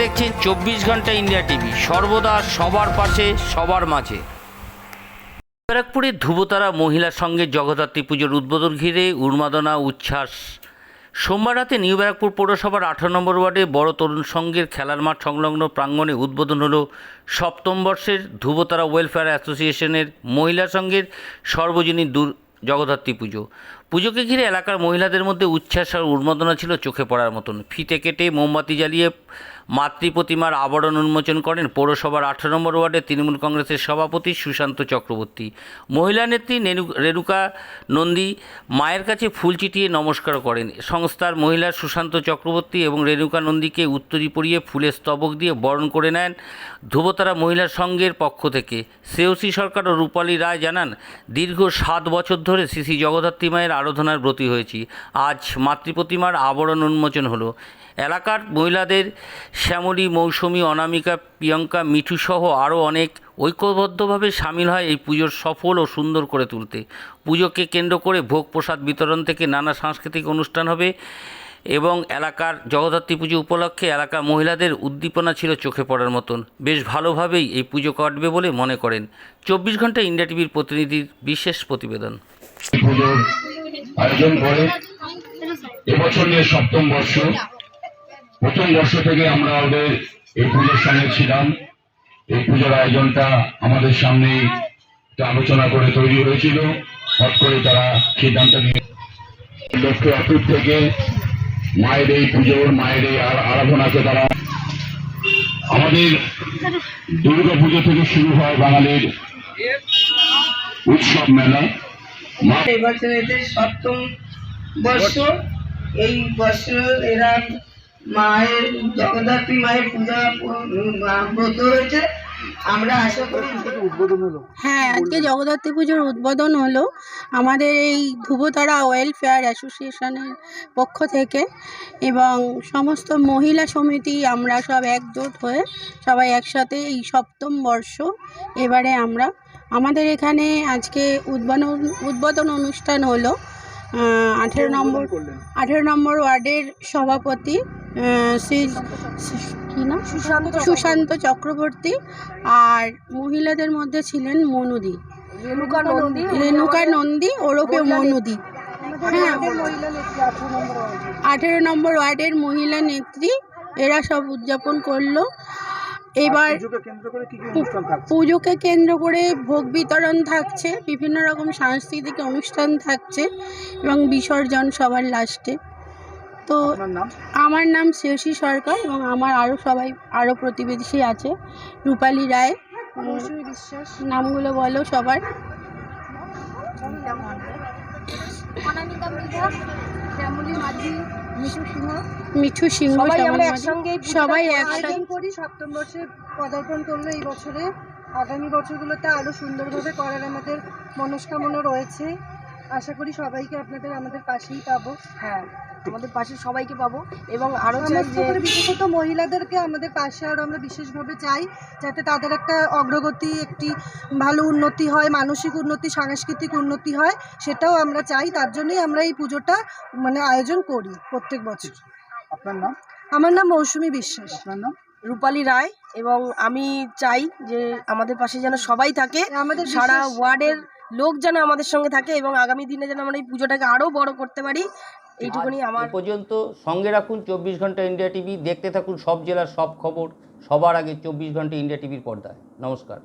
দেখছেন চব্বিশ ঘণ্টা ইন্ডিয়া টিভি। সর্বদা সবার পাশে, সবার মাঝে। ব্যারাকপুরের ধ্রুবতারা মহিলা সঙ্গে জগদ্ধাত্রী পুজোর উদ্বোধন ঘিরে উন্মাদনা, উচ্ছ্বাস। সোমবার রাতে নিউ ব্যারাকপুর পৌরসভার আঠারো নম্বর ওয়ার্ডে বড় তরুণ সংঘের খেলার মাঠ সংলগ্ন প্রাঙ্গণে উদ্বোধন হলো সপ্তম বর্ষের ধ্রুবতারা ওয়েলফেয়ার অ্যাসোসিয়েশনের মহিলা সংঘের সর্বজনীন দূর জগদ্ধাত্রী পুজো। পুজোকে ঘিরে এলাকার মহিলাদের মধ্যে উচ্ছ্বাস আর উন্মাদনা ছিল চোখে পড়ার মতন। ফিতে কেটে মোমবাতি জ্বালিয়ে মাতৃ প্রতিমার আবরণ উন্মোচন করেন পৌরসভার আঠারো নম্বর ওয়ার্ডের তৃণমূল কংগ্রেসের সভাপতি সুশান্ত চক্রবর্তী। মহিলা নেত্রী রেণুকা নন্দী মায়ের কাছে ফুল চিটিয়ে নমস্কার করেন। সংস্থার মহিলা সুশান্ত চক্রবর্তী এবং রেণুকা নন্দীকে উত্তরী পরিয়ে ফুলের স্তবক দিয়ে বরণ করে নেন ধ্রুবতারা মহিলা সংঘের পক্ষ থেকে। শ্রেয়সী সরকার ও রূপালী রায় জানান, দীর্ঘ সাত বছর ধরে শ্রী জগদ্ধাত্রী মায়ের আরাধনার ব্রতী হয়েছি। আজ মাতৃপ্রতিমার আবরণ উন্মোচন হলো। এলাকার মহিলাদের শ্যামলী, মৌসুমী, অনামিকা, প্রিয়ঙ্কা মিঠু সহ আরও অনেক ঐক্যবদ্ধভাবে সামিল হয় এই পুজোর সফল ও সুন্দর করে তুলতে। পুজোকে কেন্দ্র করে ভোগ প্রসাদ বিতরণ থেকে নানা সাংস্কৃতিক অনুষ্ঠান হবে এবং এলাকার জগদ্ধাত্রী পুজো উপলক্ষে এলাকার মহিলাদের উদ্দীপনা ছিল চোখে পড়ার মতন। বেশ ভালোভাবেই এই পুজো কাটবে বলে মনে করেন। চব্বিশ ঘণ্টা ইন্ডিয়া টিভির প্রতিনিধির বিশেষ প্রতিবেদন। আয়োজন করে। এবছর নিয়ে সপ্তম বর্ষ প্রথম বর্ষ থেকে আমরা ওদের এই পুজোর সঙ্গে ছিলাম। এই পুজোর আয়োজনটা আমাদের সামনে আলোচনা করে তৈরি হয়েছিল। হট করে তারা সিদ্ধান্ত নিয়ে লক্ষ্য অটুট থেকে মায়ের এই পুজোর, মায়ের এই আরা- আরাধনাকে তারা আমাদের দুর্গা পুজো থেকে শুরু হয় বাঙালির উৎসব মেলা। এবছর এদের সপ্তম বর্ষ, এই বছর এরা মায়ের জগদ্ধাত্রী মায়ের পূজা ব্রত হয়েছে আমরা আশা করি হ্যাঁ আজকে জগদ্ধাত্রী পুজোর উদ্বোধন হলো আমাদের এই ধ্রুবতারা ওয়েলফেয়ার অ্যাসোসিয়েশনের পক্ষ থেকে এবং সমস্ত মহিলা সমিতি আমরা সব একজোট হয়ে সবাই একসাথে এই সপ্তম বর্ষ এবারে আমরা আমাদের এখানে আজকে উদ্বোধন উদ্বোধন অনুষ্ঠান হলো আঠেরো নম্বর আঠেরো নম্বর ওয়ার্ডের সভাপতি শ্রী নাম? সুশান্ত সুশান্ত চক্রবর্তী আর মহিলাদের মধ্যে ছিলেন মনুদি। রেণুকা নন্দী রেণুকা নন্দী ওরফে মনুদি। হ্যাঁ। আঠেরো নম্বর ওয়ার্ডের। মহিলা নেত্রী এরা সব উদযাপন করল। এবার পুজোকে কেন্দ্র করে ভোগ বিতরণ থাকছে বিভিন্ন রকম সাংস্কৃতিক অনুষ্ঠান থাকছে এবং বিসর্জন সবার লাস্টে। তো আমার নাম শ্রেয়সী সরকার এবং আমার আরও সবাই আরও প্রতিবেশী আছে রূপালী রায়। বিশ্বাস নামগুলো বলো সবার। মিঠু সিংহ সবাই একসঙ্গে সপ্তম বর্ষে পদার্পণ করল এই বছরে। আগামী বছরগুলোতে আরও সুন্দরভাবে করার আমাদের মনস্কামনা রয়েছে। আশা করি সবাইকে আপনাদের আমাদের পাশেই পাবো। হ্যাঁ আমাদের পাশে সবাইকে পাবো এবং আরও চাই যে বিশেষত মহিলাদেরকে আমাদের পাশে আরও আমরা বিশেষভাবে চাই যাতে তাদের একটা অগ্রগতি একটি ভালো উন্নতি হয় মানসিক উন্নতি সাংস্কৃতিক উন্নতি হয় সেটাও আমরা চাই। তার জন্যই আমরা এই পুজোটা মানে আয়োজন করি প্রত্যেক বছর। আপনার নাম? আমার নাম মৌসুমী বিশ্বাস। আপনার নাম? রূপালী রায় এবং আমি চাই যে আমাদের পাশে যেন সবাই থাকে আমাদের সারা ওয়ার্ডের লোক যেন আমাদের সঙ্গে থাকে এবং আগামী দিনে যেন আমরা এই পুজোটাকে আরও বড় করতে পারি এইটুকুনি আমার পর্যন্ত সঙ্গে রাখুন চব্বিশ ঘণ্টা ইন্ডিয়া টিভি দেখতে থাকুন সব জেলার সব খবর সবার আগে চব্বিশ ঘণ্টা ইন্ডিয়া টিভির পর্দায়। নমস্কার।